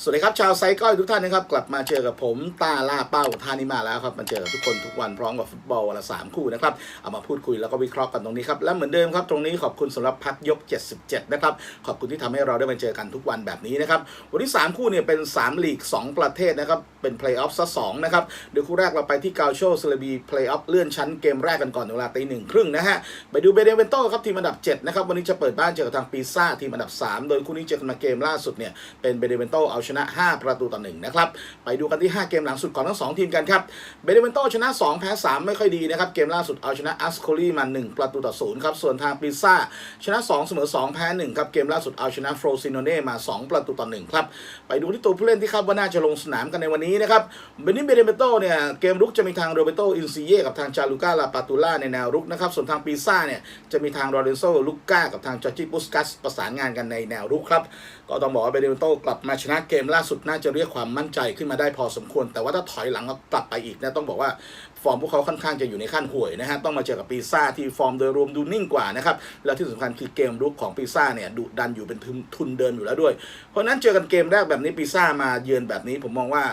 สวัสดีครับชาวไซก้อยทุกท่านนะครับ กลับมาเจอกับผมตาล่าเป้าท่านี้มาแล้วครับมาเจอกับทุกคนทุกวันพร้อมกับฟุตบอลวันละสามคู่นะครับเอามาพูดคุยแล้วก็วิเคราะห์กันตรงนี้ครับและเหมือนเดิมครับตรงนี้ขอบคุณสำหรับพักยก 77 นะครับขอบคุณที่ทำให้เราได้มาเจอกันทุกวันแบบนี้นะครับวันที่ 3 คู่เนี่ยเป็น 3 ลีก 2 ประเทศนะครับ เป็นเพลย์ออฟซะสองนะครับเดี๋ยวคู่แรกเราไปที่กาโชเซเลบีเพลย์ออฟเลื่อนชั้นเกมแรกกันก่อนเวลาตีหนึ่งครึ่งนะฮะไปดูเบเดเวนโตครับทีมอันดับ7นะครับวันนี้จะเปิดบ้านเจอกับทางปีซ่าทีมอันดับ 3 โดยคู่นี้เจอกันมาเกมล่าสุดเนี่ยเป็นเบเดเวนโตเอาชนะ 5 ประตูต่อหนึ่งนะครับไปดูกันที่ 5 เกมหลังสุดของทั้ง 2 ทีมกันครับเบเดเวนโตชนะ 2 แพ้ 3 ไม่ค่อยดีนะครับเกมล่าสุดเอาชนะอัสโคลีมา 1 ประตูต่อศูนย์ครับส่วนทางปีซ่าชนะ 2 เสมอ 2 แพ้ 1 ครับเกมล่าสุดเอาชนะโฟรซิโนเน่มา 2 ประตูต่อ1ครับไปดูที่ตัวผู้เล่นที่คาดว่าน่าจะลงสนามกันในวันนี้นะครับเบนิเบเดเวนโตเนี่ยเกมรุกจะมีทางโรเบโตอินซิเย่กับทางจาลูก้าลาปาตูล่าในแนวรุกนะครับส่วนทางปีซ่าเนี่ยจะมีทางโรเรนโซลูก้ากับทางจอร์จิปุสกัสประสานงานกันในแนวรุกครับก็ต้องบอกว่าเบเดเวนโตกลับมาชนะเกมล่าสุดน่าจะเรียกความมั่นใจขึ้นมาได้พอสมควร แต่ว่าถ้าถอยหลังกลับไปอีกเนี่ยต้องบอกว่าฟอร์มพวกเขาค่อนข้างจะอยู่ในขั้นห่วยนะฮะต้องมาเจอกับปีซ่าที่ฟอร์มโดยรวมดูนิ่งกว่านะครับแล้วที่สำคัญคือเกมรุกของปีซ่าเนี่ยดุดันอยู่เป็นทุนเดินอยู่แล้วด้วย เพราะนั้นเจอกันเกมแรกแบบนี้ปีซ่ามาเยือนแบบนี้ผมมองว่า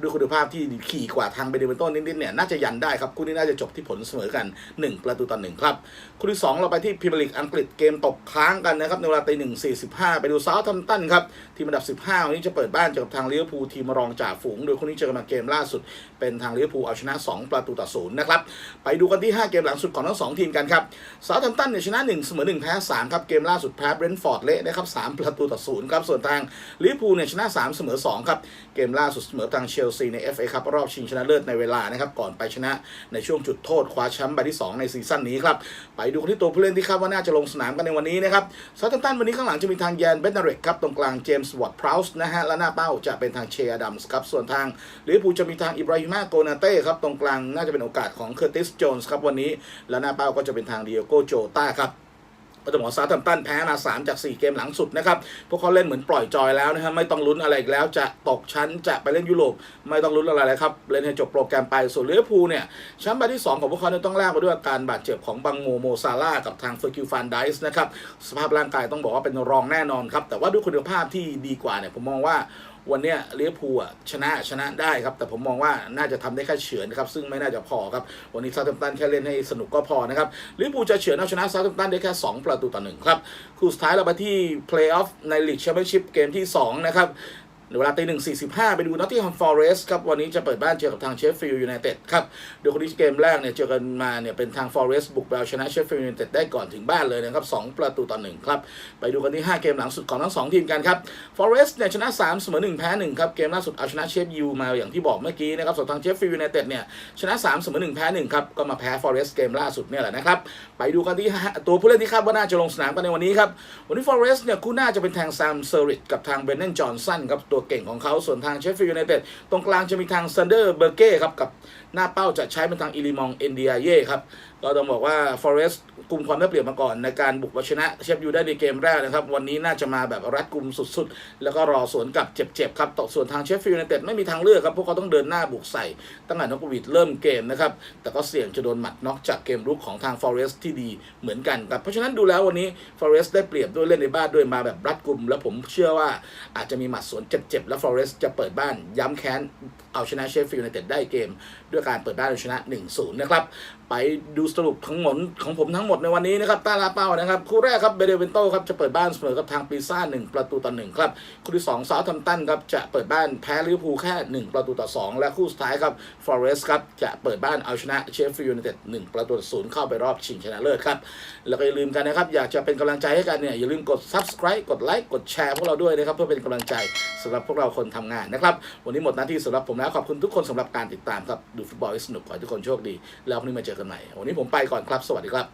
ด้วยคุณภาพที่ขี่กว่าทางเบเดเวนโตนิดๆเนี่ยน่าจะยันได้ครับคู่นี้น่าจะจบที่ผลเสมอกัน 1 ประตูต่อหนึ่งครับคู่ที่ 2 เราไปที่พรีเมียร์ลีกอังกฤษเกมตกค้างกันนะครับในเวลาตีหนึ่งสี่สิบห้าไปดูเซาท์ทัมตันครับทีมอันดับ15วันนี้จะเปิดบ้านเจอกับทางลิเวอร์พูลทีมรองจ่าฝูง โดยคู่นี้เจอกันมาเกมล่าสุด เป็นทางลิเวอร์พูลเอาชนะ 2 ประตูต่อศูนย์นะครับไปดูกันที่ 5 เกมหลังสุดของทั้งสองทีมกันครับเซาท์ทัมตันเนี่ยชนะ1เสมอ1แพ้3ครับเกมล่าสุดแพ้เบรนท์ฟอร์ดเละนะครับ3ประตูต่อศูนย์ครับส่วนทางลิเวอร์พูลเนี่ยชนะ3เสมอ2ครับเกมล่าสุดเสมอทางเชลซีใน FA ครับรอบชิงชนะเลิศในเวลานะครับก่อนไปชนะในช่วงจุดโทษคว้าแชมป์ใบที่ 2 ในซีซั่นนี้ครับไปดูกันที่ตัวผู้เล่นที่คาดว่าน่าจะลงสนามกันในวันนี้นะครับซาตันตันวันนี้ข้างหลังจะมีทางแยนเบนนาเรกครับตรงกลางเจมส์วอตพราวส์นะฮะและหน้าเป้าจะเป็นทางเชียร์ดัมส์ครับส่วนทางลิเวอร์พูลจะมีทางอิบราฮิมาโกนาเต้ครับตรงกลางน่าจะเป็นโอกาสของเคอร์ติสโจนส์ครับวันนี้และหน้าเป้าก็จะเป็นทางดิโอโกโจต้าครับ ก็ต้อซาตัมตันแพ้มา3จาก 4 เกมหลังสุดนะครับ พวกเขาเล่นเหมือนปล่อยจอยแล้วนะฮะไม่ต้องลุ้นอะไรอีกแล้ว จะตกชั้นจะไปเล่นยุโรปไม่ต้องลุ้นอะไรเลยครับ เล่นให้จบโปรแกรมไป ส่วนลิเวอร์พูลเนี่ยแชมป์ใบที่ 2 ของพวกเขาเนี่ยต้องแลกมาด้วยอาการบาดเจ็บของบังโมโมซาร่ากับทางเฟอร์กิวฟานไดส์นะครับสภาพร่างกายต้องบอกว่าเป็นรองแน่นอนครับแต่ว่าด้วยคุณภาพที่ดีกว่าเนี่ยผมมองว่าวันนี้เลิเวอร์พูลอะชนะชนะได้ครับ แต่ผมมองว่าน่าจะทำได้แค่เฉือนครับซึ่งไม่น่าจะพอครับ วันนี้ซาตัมตันแค่เล่นให้สนุกก็พอนะครับลิเวอร์พูลจะเฉือนเอาชนะซาตัมตันได้แค่ 2 ประตูต่อหนึ่งครับคู่สุดท้ายเราไปที่เพลย์ออฟในลีกแชมเปี้ยนชิพเกมที่2นะครับ ในเวลาตีหนึ่งสี่สิบห้าไปดูนอตติงแฮมฟอเรสต์ครับ วันนี้จะเปิดบ้านเจอกับทางเชฟฟิลด์ยูไนเต็ดครับโดยคนที่เกมแรกเนี่ยเจอกันมาเนี่ยเป็นทางฟอเรสต์บุกไปเอาชนะเชฟฟิลด์ยูไนเต็ดได้ก่อนถึงบ้านเลยนะครับสองประตูต่อหนึ่งครับ ไปดูกันที่5เกมหลังสุดของทั้ง2ทีมกันครับฟอเรสต์เนี่ยชนะ3เสมอ1แพ้1ครับเกมล่าสุดเอาชนะเชฟยูมาอย่างที่บอกเมื่อกี้นะครับส่วนทางเชฟฟิลด์ยูไนเต็ดเนี่ยชนะ3เสมอ1แพ้1ครับก็มาแพ้ฟอเรสเกมล่าสุดเนี่ยแหละนะครับไปดูกันที่ห้าตัวผู้เล่นที่คาดว่าน่าจะลงสนามกันในวันนี้ครับวันนี้ฟอเรสต์เนี่ยคู่หน้าจะเป็นทางแซมเซอริตกับทางเบนเนนจอห์นสันครับตัวเก่งของเขาส่วนทางเชฟฟิลด์ยูไนเต็ดตรงกลางจะมีทางซันเดอร์เบอร์เก้ครับกับหน้าเป้าจะใช้เป็นทางอิลิมองเอ็นเดียเย่ครับก็ต้องบอกว่าฟอเรสต์กลุ่มความได้เปรียบมาก่อนในการบุกชนะเชฟยูได้ในเกมแรกนะครับ วันนี้น่าจะมาแบบรัดกลุ่มสุดๆ แล้วก็รอสวนกลับเจ็บๆครับต่อส่วนทางเชฟฟิลด์ยูไนเต็ดไม่มีทางเลือกครับ พวกเขาต้องเดินหน้าบุกใส่ ตั้งแต่นกวิดเริ่มเกมนะครับ แต่ก็เสี่ยงจะโดนหมัดน็อกจากเกมรุกของทางฟอเรสต์ที่ดีเหมือนกันครับเพราะฉะนั้นดูแล้ววันนี้ฟอเรสต์ได้เปรียบด้วยเล่นในบ้านด้วยมาแบบรัดกลุ่มแล้วผมเชื่อว่าอาจจะมีหมัดสวนเจ็บๆแล้วฟอเรสต์จะเปิดบ้านย้ำแค้นเอาชนะเชฟฟิลด์ยูไนเต็ดได้เกม ด้วยการเปิดบ้านชนะ 1-0 นะครับไปดูสรุปทั้งหมดของผมทั้งหมดในวันนี้นะครับตาลาเป้านะครับ คู่แรกครับเบเดเวนโตครับจะเปิดบ้านเสมอกับทางปีซ่า1ประตูต่อ1ครับคู่ที่2ซาทัมตันครับจะเปิดบ้านแพ้ลิเวอร์พูลแค่1ประตูต่อ2และคู่สุดท้ายครับฟอเรสต์ครับจะเปิดบ้านเอาชนะเชฟฟิลด์ยูไนเต็ด1ประตูต่อ0เข้าไปรอบชิงชนะเลิศครับแล้วก็อย่าลืมกันนะครับอยากจะเป็นกำลังใจให้กันเนี่ยอย่าลืมกด subscribe กดไลค์กดแชร์พวกเราด้วยนะครับเพื่อเป็นกำลังใจสำหรับพวกเราคนทำงานนะครับวันนี้หมดหน้าที่สำหรับผมแล้วขอบคุณทุกคนสำหรับการติดตามครับดูฟุตบอลให้สนุกขอให้ทุกคนโชคดี แล้วพรุ่งนี้มาเจอกันใหม่วันนี้ผมไปก่อนครับ สวัสดีครับ